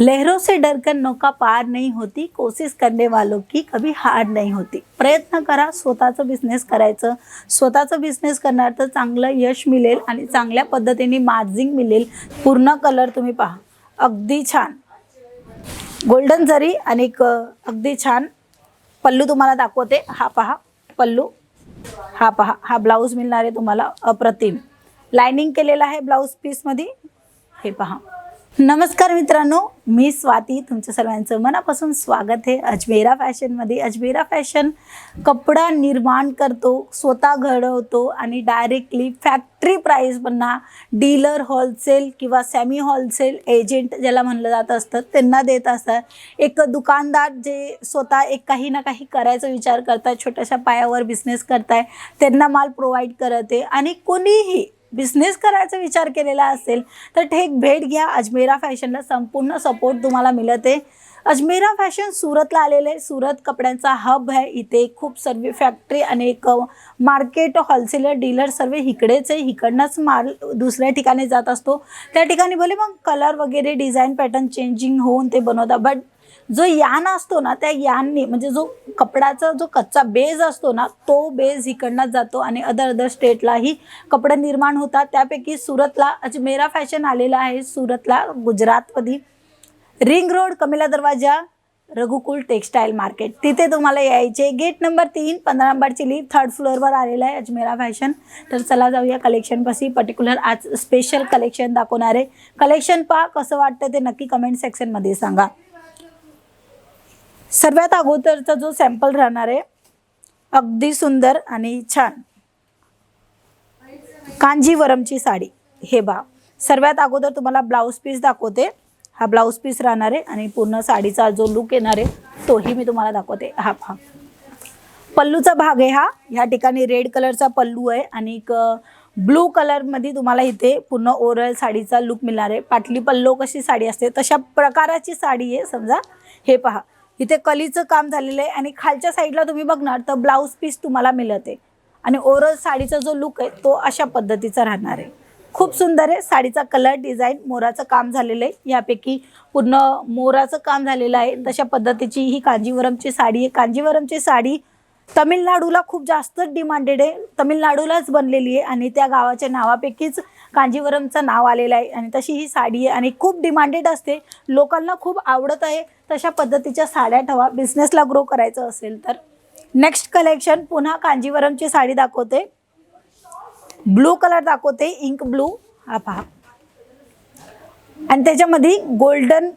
लहरों से डरकर नौका पार नहीं होती कोशिश करने वालों की कभी हार नाही होती। प्रयत्न करा स्वतःचं बिझनेस करायचं. स्वतःचं बिझनेस करणार तर चांगलं यश मिळेल आणि चांगल्या पद्धतीने मार्जिंग मिळेल. पूर्ण कलर तुम्ही पहा. अगदी छान. गोल्डन जरी आणि अगदी छान. पल्लू तुम्हाला दाखवते. हा पहा पल्लू. हा पहा हा ब्लाऊज मिळणार आहे तुम्हाला अप्रतिम. लायनिंग केलेला आहे ब्लाऊज पीसमध्ये हे पहा. नमस्कार मित्रांनो मी स्वाती. तुमच्या सर्वांचं मनापासून स्वागत आहे. अजमेरा फॅशनमध्ये. अजमेरा फॅशन कपडा निर्माण करतो स्वतः घडवतो आणि डायरेक्टली फॅक्टरी प्राईजपणा डीलर होलसेल किंवा सेमी होलसेल एजंट ज्याला म्हणलं जात असतं त्यांना देत असतात. एक दुकानदार जे स्वतः एक काही ना काही करायचा विचार करतात छोट्याशा पायावर बिझनेस करताय त्यांना माल प्रोव्हाइड करत आहे. आणि कोणीही बिझनेस करायचा विचार केलेला असेल तर ठेक भेट घ्या. अजमेरा फॅशनला संपूर्ण सपोर्ट तुम्हाला मिळत. आहे अजमेरा फॅशन सुरतला आलेलं. आहे सुरत कपड्यांचा हब आहे. इथे खूप सर्व फॅक्टरी आणि मार्केट होलसेलर डीलर सर्व इकडेच आहे. इकडनंच माल दुसऱ्या ठिकाणी जात असतो. त्या ठिकाणी भले मग कलर वगैरे डिझाईन पॅटर्न चेंजिंग होऊन ते बनवतात. बट जो यान असतो ना त्या यानने म्हणजे जो कपड्याचा जो कच्चा बेज असतो ना तो बेज इकडनंच जातो आणि अदर अदर स्टेटलाही कपडे निर्माण होतात. त्यापैकी सुरतला अजमेरा फॅशन आलेला आहे. सुरतला गुजरातमध्ये रिंग रोड कमिला दरवाजा रघुकुल टेक्सटाईल मार्केट. तिथे तुम्हाला यायचे. गेट नंबर तीन पंधरा नंबरची लीव थर्ड फ्लोअरवर आलेला आहे अजमेरा फॅशन. तर चला जाऊया कलेक्शनपाशी पर्टिक्युलर आज स्पेशल कलेक्शन दाखवणार. आहे कलेक्शन पहा कसं वाटतं ते नक्की कमेंट सेक्शनमध्ये सांगा. सर्वात अगोदरचा जो सॅम्पल राहणार आहे अगदी सुंदर आणि छान. कांजीवरमची साडी. हे बा सर्वात अगोदर तुम्हाला ब्लाऊज पीस दाखवते. हा ब्लाऊज पीस राहणार आहे आणि पूर्ण साडीचा जो लुक येणार आहे तोही मी तुम्हाला दाखवते. हा हा पल्लूचा भाग आहे हा. ह्या ठिकाणी रेड कलरचा पल्लू आहे आणि एक ब्लू कलरमध्ये तुम्हाला इथे पूर्ण ओरल साडीचा लुक मिळणार आहे. पाटली पल्लो कशी साडी असते तशा प्रकाराची साडी आहे. समजा हे पहा. इथे कलीचं काम झालेलं आहे आणि खालच्या साईडला तुम्ही बघणार तर ब्लाऊज पीस तुम्हाला मिळत. आहे आणि ओरल साडीचा जो लुक आहे तो अशा पद्धतीचा राहणार आहे. खूप सुंदर आहे. साडीचा कलर डिझाईन मोराचं काम झालेलं आहे. यापैकी पूर्ण मोराचं काम झालेलं आहे. तशा पद्धतीची ही कांजीवरमची साडी आहे. कांजीवरमची साडी तमिळनाडूला खूप जास्त डिमांडेड आहे. तमिळनाडूलाच बनलेली आहे आणि त्या गावाच्या नावापैकीच कांजीवरमचं नाव आलेलं आहे. आणि तशी ही साडी आहे आणि खूप डिमांडेड असते. लोकांना खूप आवडत आहे. तशा पद्धतीच्या साड्या ठेवा. बिझनेसला ग्रो करायचं असेल तर. नेक्स्ट कलेक्शन पुन्हा कांजीवरमची साडी दाखवते. ब्लू कलर दाखवते इंक ब्लू. हा पहा. आणि त्याच्यामध्ये गोल्डन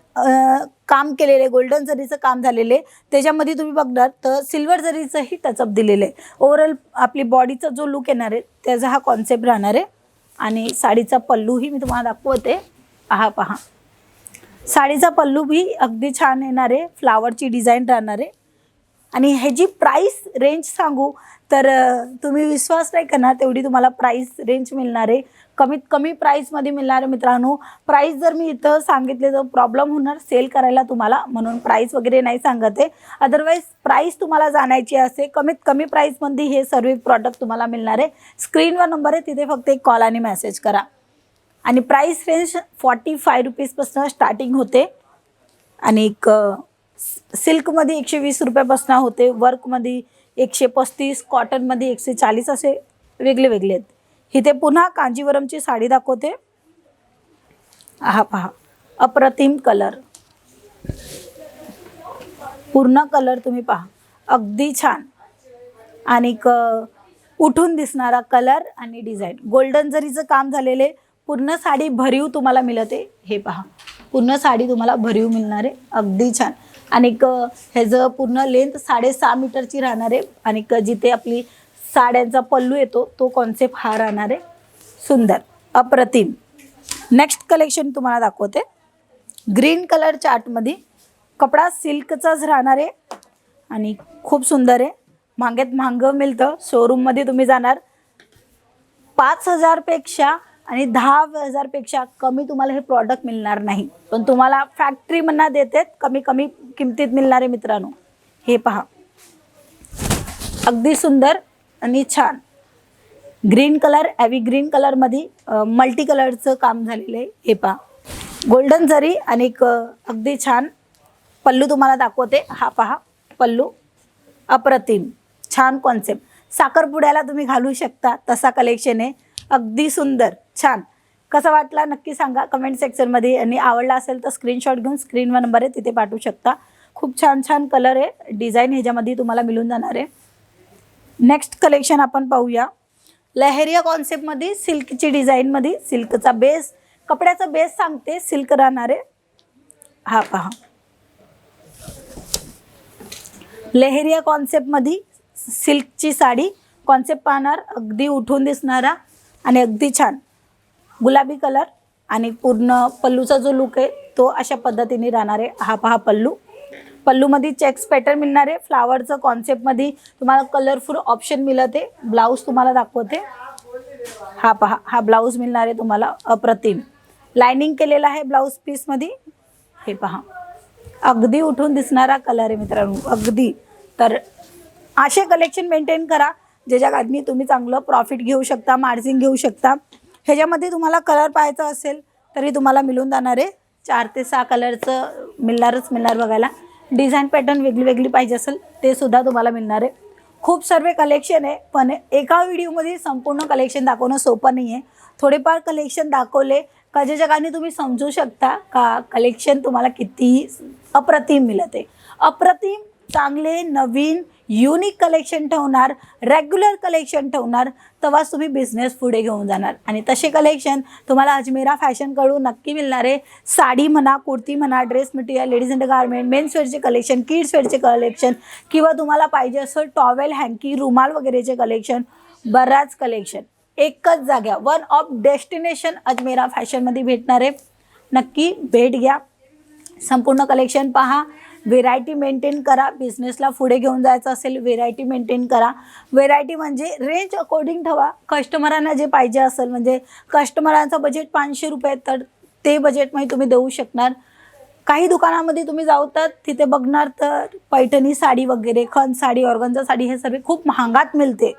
काम केलेलं आहे गोल्डन जरीचं काम झालेलं आहे त्याच्यामध्ये तुम्ही बघणार तर सिल्वर जरीचंही टचअप दिलेलं. आहे ओवरऑल आपली बॉडीचा जो लुक येणार आहे त्याचा हा कॉन्सेप्ट राहणार आहे. आणि साडीचा पल्लूही मी तुम्हाला दाखवते. हा पहा. साडीचा पल्लू बी अगदी छान येणार आहे. फ्लावरची डिझाईन राहणार आहे. आणि ह्याची प्राईस रेंज सांगू तर तुम्ही विश्वास नाही करणार तेवढी तुम्हाला प्राईस रेंज मिळणार. आहे कमीत कमी प्राईसमध्ये मिळणार आहे मित्रांनो प्राईस जर मी इथं सांगितले तर प्रॉब्लेम होणार. सेल करायला तुम्हाला म्हणून प्राईस वगैरे नाही सांगत आहे. अदरवाईज प्राईस तुम्हाला जाणायची असे कमीत कमी प्राईसमध्ये हे सर्व प्रॉडक्ट तुम्हाला मिळणार. आहे स्क्रीनवर नंबर आहे तिथे फक्त एक कॉल आणि मेसेज करा. आणि प्राईस रेंज फॉर्टी फाय रुपीजपासून स्टार्टिंग होते. आणि एक सिल्कमध्ये एकशे वीस रुपयापासून होते. वर्कमध्ये एकशे पस्तीस कॉटनमध्ये एकशे चाळीस असे वेगळे वेगळे आहेत. इथे पुन्हा कांजीवरमची साडी दाखवते. हा पहा. अप्रतिम कलर. पूर्ण कलर तुम्ही पहा. अगदी छान. आणि क उठून दिसणारा कलर आणि डिझाईन. गोल्डन जरीचं काम झालेले पूर्ण साडी भरीव तुम्हाला मिळते. हे पहा. पूर्ण साडी तुम्हाला भरीव मिळणार. आहे अगदी छान. आणि ह्याचं पूर्ण लेंथ साडेसहा मीटरची राहणार आहे. आणि क जिथे आपली साड्यांचा पल्लू येतो तो कॉन्सेप्ट हा राहणार आहे. सुंदर. अप्रतिम. नेक्स्ट कलेक्शन तुम्हाला दाखवते. ग्रीन कलर चार्टमध्ये कपडा सिल्कचाच राहणार आहे. आणि खूप सुंदर आहे. महागेत महागं मिळतं. शोरूममध्ये तुम्ही जाणार. पाच हजारपेक्षा आणि दहा हजारपेक्षा कमी तुम्हाला हे प्रॉडक्ट मिळणार नाही. पण तुम्हाला फॅक्टरी फॅक्टरीमधनं देते कमी कमी किमतीत मिळणारे मित्रांनो हे पहा. अगदी सुंदर आणि छान. ग्रीन कलर ॲवी ग्रीन कलरमध्ये मल्टी कलरचं काम झालेलं आहे हे पहा. गोल्डन जरी आणि अगदी छान पल्लू तुम्हाला दाखवते. हा पहा पल्लू अप्रतिम. छान कॉन्सेप्ट साखरपुड्याला तुम्ही घालू शकता तसा कलेक्शन आहे. अगदी सुंदर छान. कसा वाटला नक्की सांगा. कमेंट सेक्शनमध्ये आणि आवडला असेल तर स्क्रीनशॉट घेऊन स्क्रीनवर नंबर आहे तिथे पाठवू शकता. खूप छान छान कलर आहे. डिझाईन ह्याच्यामध्ये तुम्हाला मिळून जाणार आहे. नेक्स्ट कलेक्शन आपण पाहूया. लहेरिया कॉन्सेप्टमध्ये सिल्कची डिझाईनमध्ये सिल्कचा बेस कपड्याचा बेस सांगते सिल्क राहणार आहे. हा पहा. लेहेरिया कॉन्सेप्टमध्ये सिल्कची साडी कॉन्सेप्ट पाहणार अगदी उठून दिसणारा आणि अगदी छान. गुलाबी कलर आणि पूर्ण पल्लूचा जो लुक आहे तो अशा पद्धतीने राहणार आहे. हा पहा पल्लू. पल्लूमध्ये चेक्स पॅटर्न मिळणार आहे. फ्लावरचं कॉन्सेप्टमध्ये तुम्हाला कलरफुल ऑप्शन मिळत. आहे ब्लाऊज तुम्हाला दाखवते. हा पहा हा ब्लाऊज मिळणार आहे तुम्हाला अप्रतिम. लायनिंग केलेला आहे ब्लाऊज पीसमध्ये हे पहा. अगदी उठून दिसणारा कलर आहे मित्रांनो. अगदी. तर असे कलेक्शन मेंटेन करा ज्याच्या आदमी तुम्ही चांगलं प्रॉफिट घेऊ शकता मार्जिन घेऊ शकता. ह्याच्यामध्ये तुम्हाला कलर पाहायचा असेल तरी तुम्हाला मिळून जाणार आहे. चार ते सहा कलरचं मिळणारच मिळणार बघायला. डिझाईन पॅटर्न वेगळी वेगळी पाहिजे असेल ते सुद्धा तुम्हाला मिळणार आहे. खूप सर्व कलेक्शन आहे पण एका व्हिडिओमध्ये संपूर्ण कलेक्शन दाखवणं सोपं नाही आहे थोडेफार कलेक्शन दाखवले का ज्या जगाने तुम्ही समजू शकता का कलेक्शन तुम्हाला किती अप्रतिम मिळत आहे. अप्रतिम चांगले नवीन युनिक कलेक्शन ठेवणार रेग्युलर कलेक्शन ठेवणार तेव्हाच तुम्ही बिझनेस पुढे घेऊन जाणार. आणि तसे कलेक्शन तुम्हाला अजमेरा फॅशनकडून नक्की मिळणार आहे. साडी म्हणा कुर्ती म्हणा dress material ladies undergarment men's वेअरचे collection kids वेअरचे कलेक्शन किंवा तुम्हाला पाहिजे असं टॉवेल हँकी रुमाल वगैरेचे कलेक्शन बराच कलेक्शन एकच जाग्या वन ऑफ डेस्टिनेशन अजमेरा फॅशनमध्ये भेटणार आहे. नक्की भेट घ्या. संपूर्ण कलेक्शन पहा. व्हेरायटी मेंटेन करा. बिझनेसला पुढे घेऊन जायचं असेल व्हेरायटी मेंटेन करा. व्हेरायटी म्हणजे रेंज अकॉर्डिंग ठेवा. कस्टमरांना जे पाहिजे असेल म्हणजे कस्टमरांचं बजेट पाचशे रुपये तर ते बजेटमध्ये तुम्ही देऊ शकणार. काही दुकानामध्ये तुम्ही जाऊतात तिथे बघणार तर पैठणी साडी वगैरे खन साडी ऑर्गनचा साडी हे सर्व खूप महागात मिळते.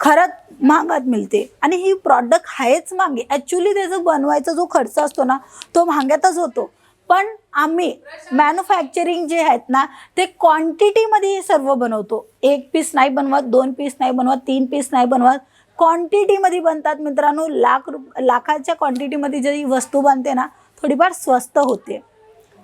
खरंच महागात मिळते. आणि ही प्रॉडक्ट आहेच मागे. ॲक्च्युली त्याचं बनवायचा जो खर्च असतो ना तो महाग्यातच होतो. पण आम्ही मॅन्युफॅक्चरिंग जे आहेत ना ते क्वांटिटीमध्ये सर्व बनवतो. एक पीस नाही बनवत दोन पीस नाही बनवत तीन पीस नाही बनवत. क्वांटिटीमध्ये बनतात मित्रांनो लाख रुप लाखाच्या क्वांटिटीमध्ये जरी वस्तू बनते ना थोडीफार स्वस्त होते.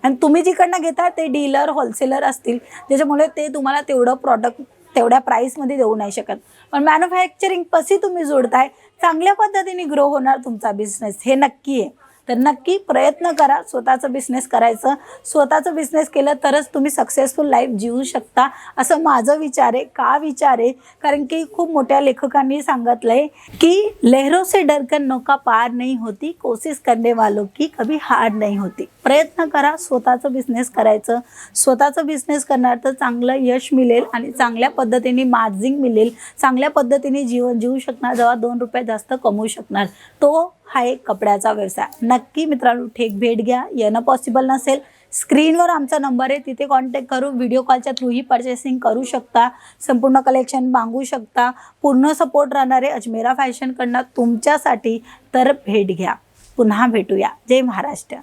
आणि तुम्ही जिकडनं घेता ते डीलर होलसेलर असतील. त्याच्यामुळे ते तुम्हाला तेवढं प्रॉडक्ट तेवढ्या प्राईसमध्ये देऊ नाही शकत. पण मॅन्युफॅक्चरिंग कशी तुम्ही जोडताय चांगल्या पद्धतीने ग्रो होणार तुमचा बिझनेस हे नक्की आहे. तर नक्की प्रयत्न करा स्वतःचं बिझनेस करायचं. स्वतःचं बिझनेस केलं तरच तुम्ही सक्सेसफुल लाईफ जिवू शकता. असं माझं विचार आहे का विचार आहे? कारण की खूप मोठ्या लेखकांनी सांगितलं आहे की लहरों से डरकर नौका पार नाही होती. कोशिश करने वालों की कभी हार नाही होती. प्रयत्न करा स्वतःचं बिझनेस करायचं. स्वतःचं बिझनेस करणार तर चांगलं यश मिळेल आणि चांगल्या पद्धतीने मार्जिंग मिळेल. चांगल्या पद्धतीने जीवन जिवू शकणार. जेव्हा दोन रुपये जास्त कमवू शकणार. तो हा एक कपड्याचा व्यवसाय. नक्की मित्रांनो ठेक भेट घ्या. येणं पॉसिबल नसेल. स्क्रीनवर आमचा नंबर आहे. तिथे कॉन्टॅक्ट करून व्हिडिओ कॉलच्या थ्रूही पर्चेसिंग करू शकता. संपूर्ण कलेक्शन मागू शकता. पूर्ण सपोर्ट राहणार आहे अजमेरा फॅशनकडनं तुमच्यासाठी तर भेट घ्या. पुन्हा भेटूया. जय महाराष्ट्र.